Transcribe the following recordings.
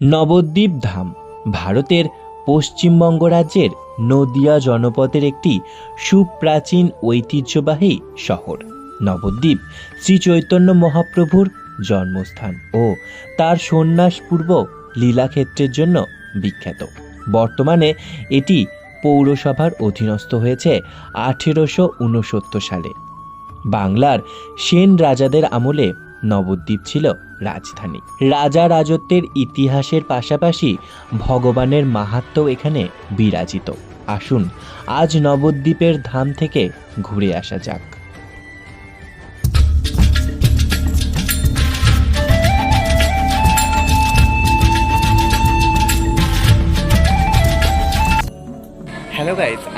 নবদ্বীপ ধাম, ভারতের পশ্চিমবঙ্গ রাজ্যের নদিয়া জনপদের একটি সুপ্রাচীন ঐতিহ্যবাহী শহর। নবদ্বীপ শ্রী চৈতন্য মহাপ্রভুর জন্মস্থান ও তার সন্ন্যাসপূর্ব লীলাক্ষেত্রের জন্য বিখ্যাত। বর্তমানে এটি পৌরসভার অধীনস্থ হয়েছে আঠেরোশো উনসত্তর সালে। বাংলার সেন রাজাদের আমলে নবদ্বীপ ছিল রাজধানী। রাজা রাজত্বের ইতিহাসের পাশাপাশি ভগবানের মাহাত্ম এখানে বিরাজিত। আসুন, আজ নবদ্বীপের ধাম থেকে ঘুরে আসা যাক।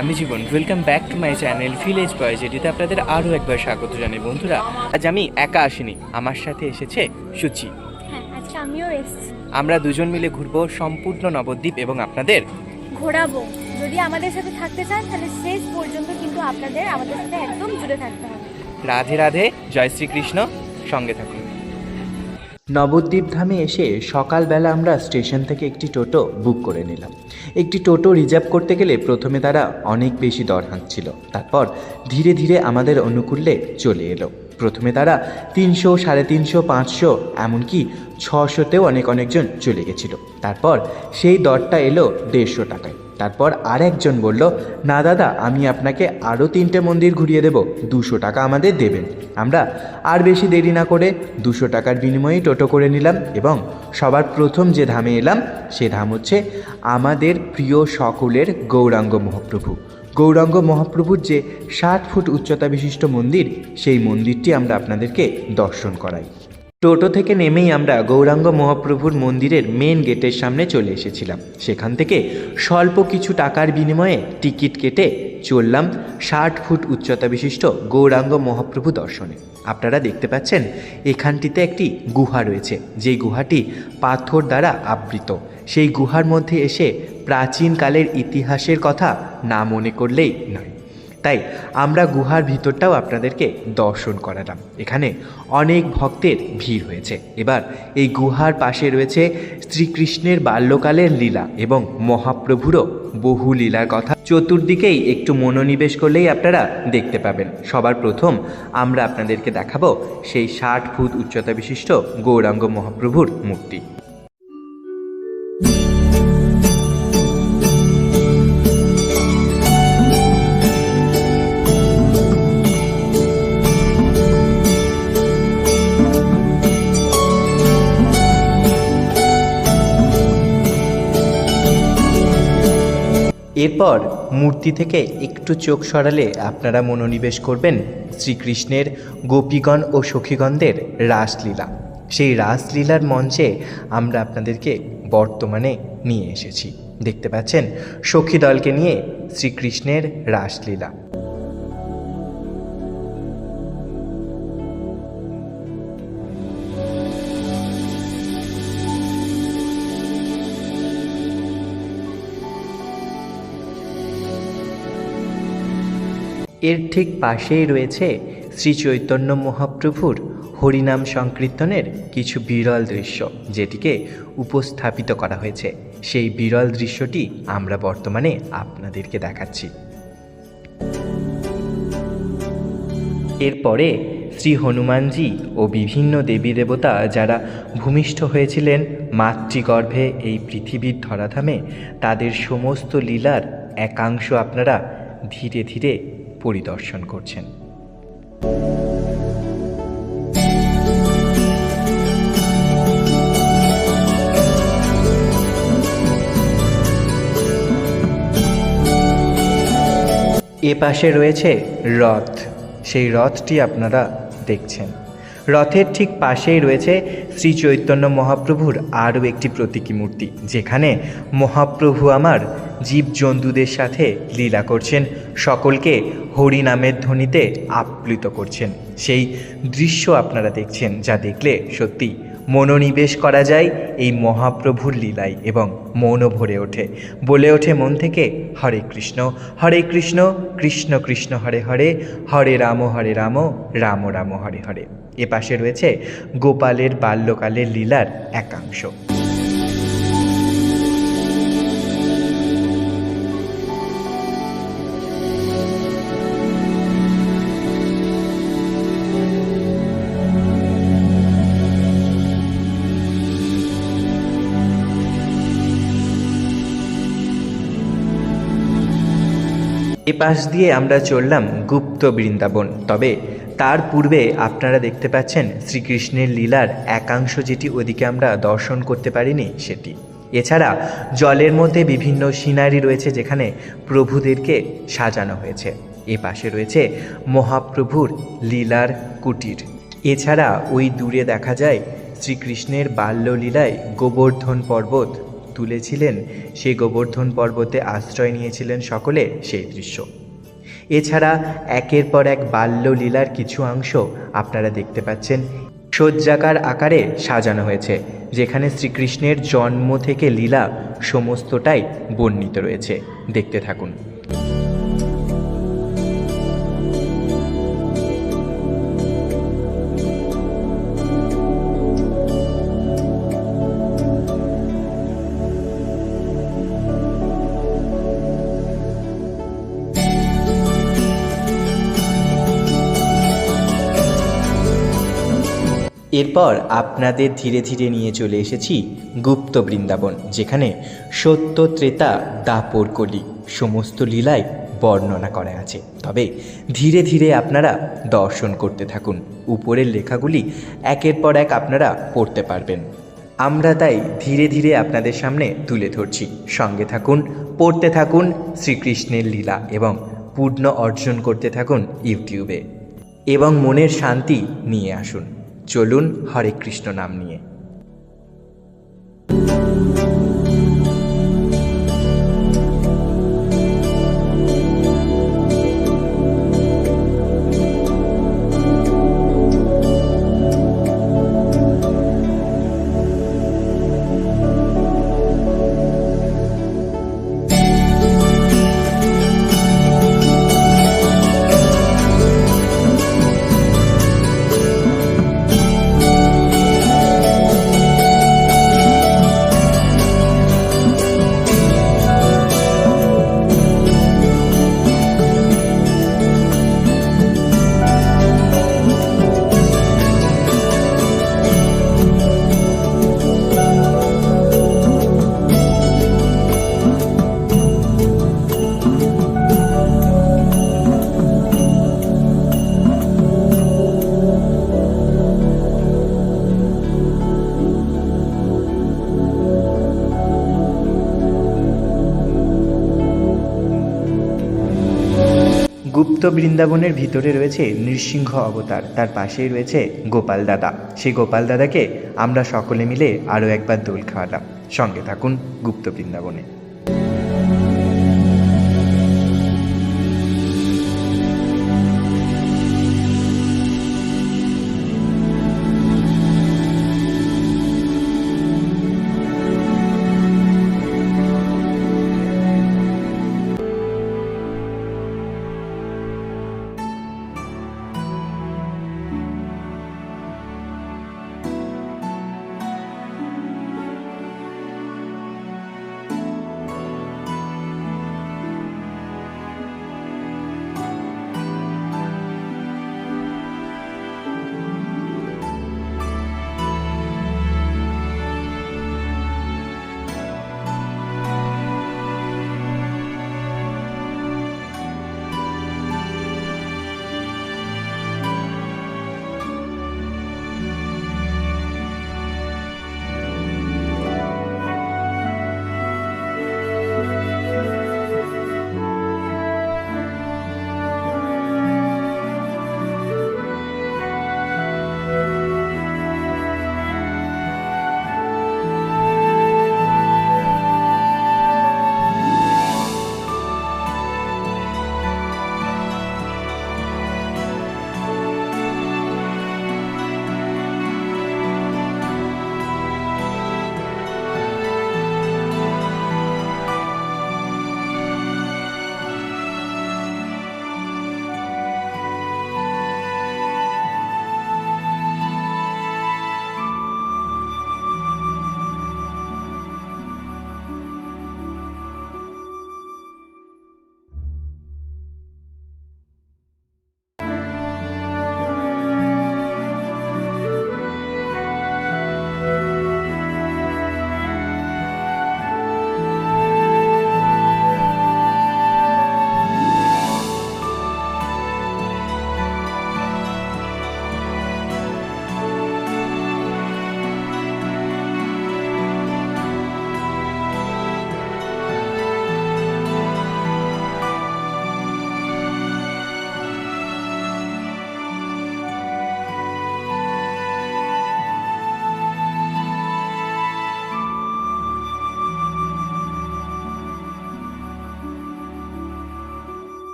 আমি Jibon. Welcome back to my channel village boy যেটিতে আপনাদের আরও একবার স্বাগত জানাই বন্ধুরা। আজ আমি একা আসিনি আমার সাথে এসেছে সুচি। হ্যাঁ আমিও এসেছি। আমরা দুজন মিলে ঘুরবো সম্পূর্ণ নবদ্বীপ এবং আপনাদের। ঘোরাবো। যদি আমাদের সাথে থাকতে চান তাহলে শেষ পর্যন্ত কিন্তু আপনাদের আমাদের সাথে একদম জুড়ে থাকতে হবে। রাধে রাধে জয় শ্রীকৃষ্ণ সঙ্গে থাকুন। নবদ্বীপ ধামে এসে সকালবেলা আমরা স্টেশন থেকে একটি টোটো বুক করে নিলাম। একটি টোটো রিজার্ভ করতে গেলে প্রথমে তারা অনেক বেশি দর হাঁকছিল। তারপর ধীরে ধীরে আমাদের অনুকূল্যে চলে এলো। প্রথমে তারা তিনশো, সাড়ে তিনশো, পাঁচশো, এমনকি ছশোতেও অনেক অনেকজন চলে গেছিল। তারপর সেই দরটা এলো দেড়শো টাকায়। তারপর আর একজন বলল, না দাদা, আমি আপনাকে আরও তিনটে মন্দির ঘুরিয়ে দেব, দুশো টাকা আমাদের দেবেন। আমরা আর বেশি দেরি না করে দুশো টাকার বিনিময়ে টোটো করে নিলাম এবং সবার প্রথম যে ধামে এলাম, সে ধাম হচ্ছে আমাদের প্রিয় সকলের গৌরাঙ্গ মহাপ্রভু। গৌরাঙ্গ মহাপ্রভুর যে ষাট ফুট উচ্চতা বিশিষ্ট মন্দির, সেই মন্দিরটি আমরা আপনাদেরকে দর্শন করাই। টোটো থেকে নেমেই আমরা গৌরাঙ্গ মহাপ্রভুর মন্দিরের মেন গেটের সামনে চলে এসেছিলাম। সেখান থেকে স্বল্প কিছু টাকার বিনিময়ে টিকিট কেটে চললাম ষাট ফুট উচ্চতা বিশিষ্ট গৌরাঙ্গ মহাপ্রভু দর্শনে। আপনারা দেখতে পাচ্ছেন, এখানটিতে একটি গুহা রয়েছে। যে গুহাটি পাথর দ্বারা আবৃত। সেই গুহার মধ্যে এসে প্রাচীনকালের ইতিহাসের কথা না মনে করলেই নয়। তাই আমরা গুহার ভিতরটাও আপনাদেরকে দর্শন করালাম। এখানে অনেক ভক্তের ভিড় হয়েছে। এবার এই গুহার পাশে রয়েছে শ্রীকৃষ্ণের বাল্যকালের লীলা এবং মহাপ্রভুরও বহু লীলার কথা। চতুর্দিকেই একটু মনোনিবেশ করলেই আপনারা দেখতে পাবেন। সবার প্রথম আমরা আপনাদেরকে দেখাবো সেই ষাট ফুট উচ্চতা বিশিষ্ট গৌরাঙ্গ মহাপ্রভুর মূর্তি। এরপর মূর্তি থেকে একটু চোখ সরালে আপনারা মনোনিবেশ করবেন শ্রীকৃষ্ণের গোপীগণ ও সখীগণদের রাসলীলা। সেই রাসলীলার মঞ্চে আমরা আপনাদেরকে বর্তমানে নিয়ে এসেছি। দেখতে পাচ্ছেন সখী দলকে নিয়ে শ্রীকৃষ্ণের রাসলীলা। এর ঠিক পাশেই রয়েছে শ্রী চৈতন্য মহাপ্রভুর হরিনাম সংকীর্তনের কিছু বিরল দৃশ্য, যেটিকে উপস্থাপিত করা হয়েছে। সেই বিরল দৃশ্যটি আমরা বর্তমানে আপনাদেরকে দেখাচ্ছি। এরপরে শ্রী হনুমানজি ও বিভিন্ন দেবী দেবতা যারা ভূমিষ্ঠ হয়েছিলেন মাতৃগর্ভে এই পৃথিবীর ধরাধামে, তাদের সমস্ত লীলার একাংশ আপনারা ধীরে ধীরে পরিদর্শন করছেন। এ পাশে রয়েছে রথ সেই রথটি আপনারা দেখছেন। রথের ঠিক পাশেই রয়েছে শ্রী চৈতন্য মহাপ্রভুর আরও একটি প্রতীকী মূর্তি, যেখানে মহাপ্রভু আমার জীবজন্তুদের সাথে লীলা করছেন, সকলকে হরি নামের ধ্বনিতে আপ্লুত করছেন। সেই দৃশ্য আপনারা দেখছেন, যা দেখলে সত্যি মনোনিবেশ করা যায় এই মহাপ্রভুর লীলায় এবং মনও ভরে ওঠে। বলে ওঠে মন থেকে, হরে কৃষ্ণ হরে কৃষ্ণ কৃষ্ণ কৃষ্ণ হরে হরে হরে রাম হরে রাম রাম রাম হরে হরে। এপাশে রয়েছে গোপালের বাল্যকালের লীলার একাংশ। এ পাশ দিয়ে আমরা চললাম গুপ্ত বৃন্দাবন তবে তার পূর্বে আপনারা দেখতে পাচ্ছেন শ্রীকৃষ্ণের লীলার একাংশ যেটি ওদিকে আমরা দর্শন করতে পারিনি, সেটি। এছাড়া জলের মধ্যে বিভিন্ন সিনারি রয়েছে যেখানে প্রভুদেরকে সাজানো হয়েছে। এ পাশে রয়েছে মহাপ্রভুর লীলার কুটির। এছাড়া ওই দূরে দেখা যায় শ্রীকৃষ্ণের বাল্যলীলায় গোবর্ধন পর্বত তুলেছিলেন। সেই গোবর্ধন পর্বতে আশ্রয় নিয়েছিলেন সকলে, সেই দৃশ্য। এছাড়া একের পর এক বাল্যলীলার কিছু অংশ আপনারা দেখতে পাচ্ছেন। শয্যাকার আকারে সাজানো হয়েছে, যেখানে শ্রীকৃষ্ণের জন্ম থেকে লীলা সমস্তটাই বর্ণিত রয়েছে। দেখতে থাকুন। এরপর আপনাদের ধীরে ধীরে নিয়ে চলে এসেছি গুপ্ত বৃন্দাবন, যেখানে সত্য ত্রেতা দাপর কলি সমস্ত লীলায় বর্ণনা করা আছে। তবে ধীরে ধীরে আপনারা দর্শন করতে থাকুন। উপরের লেখাগুলি একের পর এক আপনারা পড়তে পারবেন। আমরা তাই ধীরে ধীরে আপনাদের সামনে তুলে ধরছি। সঙ্গে থাকুন, পড়তে থাকুন শ্রীকৃষ্ণের লীলা এবং পূর্ণ অর্জন করতে থাকুন ইউটিউবে। এবং মনের শান্তি নিয়ে আসুন। চলুন হরে কৃষ্ণ নাম নিয়ে। গুপ্ত বৃন্দাবনের ভিতরে রয়েছে নৃসিংহ অবতার। তার পাশেই রয়েছে গোপাল দাদা। সেই গোপাল দাদাকে আমরা সকলে মিলে আরও একবার দোল খাওয়ালাম। সঙ্গে থাকুন গুপ্ত বৃন্দাবনে।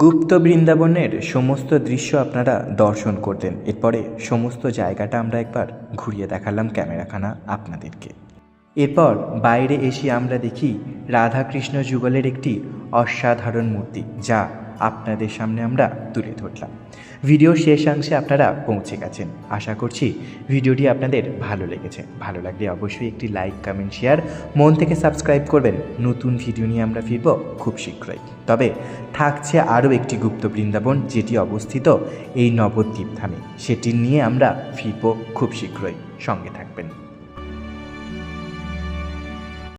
গুপ্ত বৃন্দাবনের সমস্ত দৃশ্য আপনারা দর্শন করতেন। এরপরে সমস্ত জায়গাটা আমরা একবার ঘুরিয়ে দেখালাম ক্যামেরাখানা আপনাদেরকে। এরপর বাইরে এসে আমরা দেখি রাধাকৃষ্ণ যুগলের একটি অসাধারণ মূর্তি, যা আপনাদের সামনে আমরা তুলে ধরলাম। ভিডিও শেষাংশে আপনারা পৌঁছে গেছেন। আশা করছি ভিডিওটি আপনাদের ভালো লেগেছে। ভালো লাগলে অবশ্যই একটি লাইক, কমেন্ট, শেয়ার, মন থেকে সাবস্ক্রাইব করবেন। নতুন ভিডিও নিয়ে আমরা ফিরব খুব শীঘ্রই। তবে থাকছে আরও একটি গুপ্ত বৃন্দাবন যেটি অবস্থিত এই নবদ্বীপ ধামে সেটি নিয়ে আমরা ফিরব খুব শীঘ্রই। সঙ্গে থাকবেন।